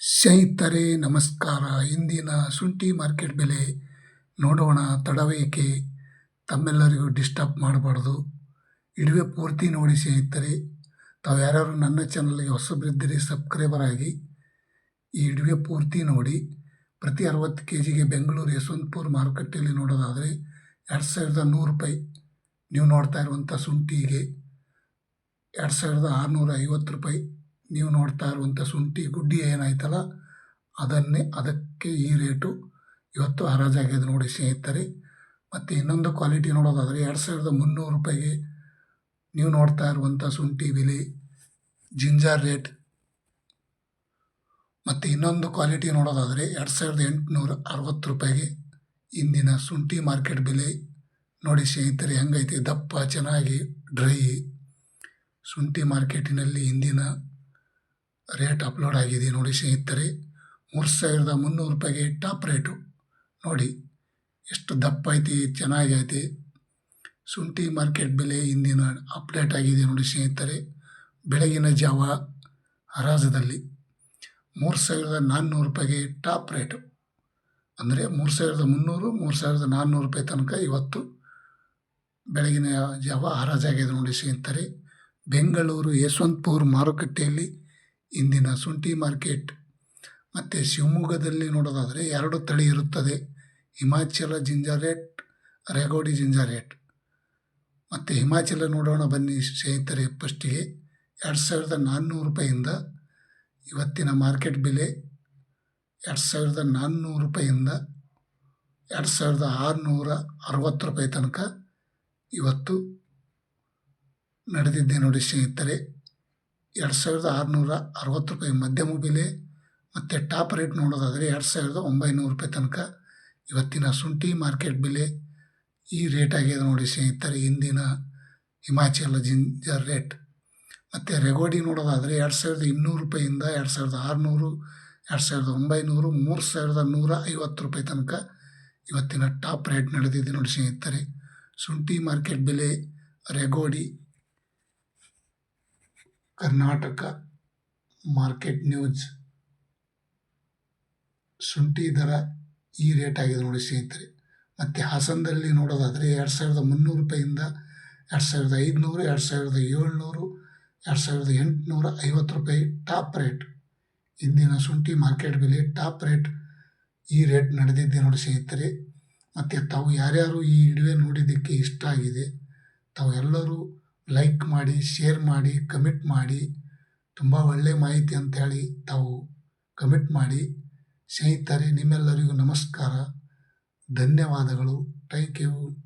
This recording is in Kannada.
ಸ್ನೇಹಿತರೆ, ನಮಸ್ಕಾರ. ಇಂದಿನ ಶುಂಠಿ ಮಾರ್ಕೆಟ್ ಬೆಲೆ ನೋಡೋಣ. ತಡವೇಕೆ? ತಮ್ಮೆಲ್ಲರಿಗೂ ಡಿಸ್ಟರ್ಬ್ ಮಾಡಬಾರ್ದು. ಇಡುವೆ ಪೂರ್ತಿ ನೋಡಿ ಸ್ನೇಹಿತರೆ. ತಾವು ಯಾರ್ಯಾರು ನನ್ನ ಚಾನಲ್ಗೆ ಹೊಸಬ್ರಿದ್ದರೆ ಸಬ್ಸ್ಕ್ರೈಬರ್ ಆಗಿ. ಈ ಇಡುವೆ ಪೂರ್ತಿ ನೋಡಿ. ಪ್ರತಿ ಅರವತ್ತು ಕೆ ಜಿಗೆ ಬೆಂಗಳೂರು ಯಶವಂತಪುರ ಮಾರುಕಟ್ಟೆಯಲ್ಲಿ ನೋಡೋದಾದರೆ ಎರಡು ಸಾವಿರದ ನೂರು ರೂಪಾಯಿ ನೀವು ನೋಡ್ತಾ ಇರುವಂಥ ಶುಂಠಿಗೆ ಎರಡು ಸಾವಿರದ ಆರುನೂರ ಐವತ್ತು ರೂಪಾಯಿ. ನೀವು ನೋಡ್ತಾ ಇರುವಂಥ ಶುಂಠಿ ಗುಡ್ಡಿ ಏನಾಯ್ತಲ್ಲ, ಅದನ್ನೇ, ಅದಕ್ಕೆ ಈ ರೇಟು. ಇವತ್ತು ಹರಾಜಾಗಿದೆ ನೋಡಿ ಸ್ನೇಹಿತರೆ. ಮತ್ತು ಇನ್ನೊಂದು ಕ್ವಾಲಿಟಿ ನೋಡೋದಾದರೆ ಎರಡು ಸಾವಿರದ ಮುನ್ನೂರು ರೂಪಾಯಿಗೆ ನೀವು ನೋಡ್ತಾ ಇರುವಂಥ ಶುಂಠಿ ಬೆಲೆ, ಜಿಂಜರ್ ರೇಟ್. ಮತ್ತು ಇನ್ನೊಂದು ಕ್ವಾಲಿಟಿ ನೋಡೋದಾದರೆ ಎರಡು ಸಾವಿರದ ಎಂಟುನೂರ ಅರವತ್ತು ರೂಪಾಯಿಗೆ ಇಂದಿನ ಶುಂಠಿ ಮಾರ್ಕೆಟ್ ಬೆಲೆ. ನೋಡಿ ಸ್ನೇಹಿತರೆ, ಹೆಂಗೈತಿ, ದಪ್ಪ, ಚೆನ್ನಾಗಿ ಡ್ರೈ. ಶುಂಠಿ ಮಾರ್ಕೆಟಿನಲ್ಲಿ ಇಂದಿನ ರೇಟ್ ಅಪ್ಲೋಡ್ ಆಗಿದೆ ನೋಡಿ ಸ್ನೇಹಿತರೆ. ಮೂರು ಸಾವಿರದ ಮುನ್ನೂರು ರೂಪಾಯಿಗೆ ಟಾಪ್ ರೇಟು. ನೋಡಿ, ಎಷ್ಟು ದಪ್ಪ ಐತಿ ಚೆನ್ನಾಗೈತಿ ಶುಂಠಿ ಮಾರ್ಕೆಟ್ ಬೆಲೆ ಇಂದಿನ ಅಪ್ಡೇಟ್ ಆಗಿದೆ ನೋಡಿ ಸ್ನೇಹಿತರೆ. ಬೆಳಗಿನ ಜಾವ ಹರಾಜದಲ್ಲಿ ಮೂರು ಸಾವಿರದ ನಾನ್ನೂರು ರೂಪಾಯಿಗೆ ಟಾಪ್ ರೇಟು. ಅಂದರೆ ಮೂರು ಸಾವಿರದ ಮುನ್ನೂರು, ಮೂರು ಸಾವಿರದ ನಾನ್ನೂರು ರೂಪಾಯಿ ತನಕ ಇವತ್ತು ಬೆಳಗಿನ ಜಾವ ಹರಾಜಾಗಿದೆ ನೋಡಿ ಸ್ನೇಹಿತರೆ. ಬೆಂಗಳೂರು ಯಶವಂತಪುರ ಮಾರುಕಟ್ಟೆಯಲ್ಲಿ ಇಂದಿನ ಶುಂಠಿ ಮಾರ್ಕೆಟ್. ಮತ್ತು ಶಿವಮೊಗ್ಗದಲ್ಲಿ ನೋಡೋದಾದರೆ ಎರಡು ತಳಿ ಇರುತ್ತದೆ. ಹಿಮಾಚಲ ಜಿಂಜಾರೇಟ್ ರೆಗೋಡಿ ಜಿಂಜಾರೇಟ್ ಮತ್ತು ಹಿಮಾಚಲ ನೋಡೋಣ ಬನ್ನಿ ಸ್ನೇಹಿತರೆ ಫಸ್ಟಿಗೆ. ಎರಡು ಸಾವಿರದ ನಾನ್ನೂರು ರೂಪಾಯಿಂದ ಇವತ್ತಿನ ಮಾರ್ಕೆಟ್ ಬೆಲೆ ಎರಡು ಸಾವಿರದ ನಾನ್ನೂರು ರೂಪಾಯಿಂದ ಎರಡು ಸಾವಿರದ ಆರುನೂರ ಅರವತ್ತು ರೂಪಾಯಿ ತನಕ ಇವತ್ತು ನಡೆದಿದ್ದೆ ನೋಡಿ ಸ್ನೇಹಿತರೆ. ಎರಡು ಸಾವಿರದ ಆರುನೂರ ಅರವತ್ತು ರೂಪಾಯಿ ಮಧ್ಯಮ ಬೆಲೆ ಮತ್ತು ಟಾಪ್ ರೇಟ್ ನೋಡೋದಾದರೆ ಎರಡು ಸಾವಿರದ ಒಂಬೈನೂರು ರೂಪಾಯಿ ತನಕ. ಇವತ್ತಿನ ಶುಂಠಿ ಮಾರ್ಕೆಟ್ ಬೆಲೆ ಈ ರೇಟ್ ಆಗಿದೆ ನೋಡಿ ಸ್ನೇಹಿತರೆ, ಇಂದಿನ ಹಿಮಾಚಲ ಜಿಂಜರ್ ರೇಟ್. ಮತ್ತು ರೆಗೋಡಿ ನೋಡೋದಾದರೆ ಎರಡು ಸಾವಿರದ ಇನ್ನೂರು ರೂಪಾಯಿಂದ ಎರಡು ಸಾವಿರದ ಆರುನೂರು, ಎರಡು ಸಾವಿರದ ಒಂಬೈನೂರು, ಮೂರು ಸಾವಿರದ ನೂರ ಐವತ್ತು ರೂಪಾಯಿ ತನಕ ಇವತ್ತಿನ ಟಾಪ್ ರೇಟ್ ನಡೆದಿದೆ ನೋಡಿ ಸ್ನೇಹಿತರೆ. ಶುಂಠಿ ಮಾರ್ಕೆಟ್ ಬೆಲೆ, ರೆಗೋಡಿ ಕರ್ನಾಟಕ ಮಾರ್ಕೆಟ್ ನ್ಯೂಸ್. ಶುಂಠಿ ದರ ಈ ರೇಟ್ ಆಗಿದೆ ನೋಡಿ ಸ್ನೇಹಿತರೆ. ಮತ್ತು ಹಾಸನದಲ್ಲಿ ನೋಡೋದಾದರೆ ಎರಡು ಸಾವಿರದ ಮುನ್ನೂರು ರೂಪಾಯಿಂದ ಎರಡು ಸಾವಿರದ ಐದುನೂರು, ಎರಡು ಸಾವಿರದ ಏಳ್ನೂರು, ಎರಡು ಸಾವಿರದ ಎಂಟುನೂರ ಐವತ್ತು ರೂಪಾಯಿ ಟಾಪ್ ರೇಟ್. ಇಂದಿನ ಶುಂಠಿ ಮಾರ್ಕೆಟ್ ಬೆಲೆ ಟಾಪ್ ರೇಟ್ ಈ ರೇಟ್ ನಡೆದಿದ್ದೆ ನೋಡಿ ಸ್ನೇಹಿತರೆ. ಮತ್ತು ತಾವು ಯಾರ್ಯಾರು ಈ ವಿಡಿಯೋ ನೋಡಿದ್ದಕ್ಕೆ ಇಷ್ಟ ಆಗಿದೆ, ತಾವು ಎಲ್ಲರೂ ಲೈಕ್ ಮಾಡಿ ಶೇರ್ ಮಾಡಿ ಕಮೆಂಟ್ ಮಾಡಿ ತುಂಬ ಒಳ್ಳೆಯ ಮಾಹಿತಿ ಅಂತೇಳಿ ತಾವು ಕಮೆಂಟ್ ಮಾಡಿ. ಸ್ನೇಹಿತರೆ, ನಿಮ್ಮೆಲ್ಲರಿಗೂ ನಮಸ್ಕಾರ. ಧನ್ಯವಾದಗಳು. Thank you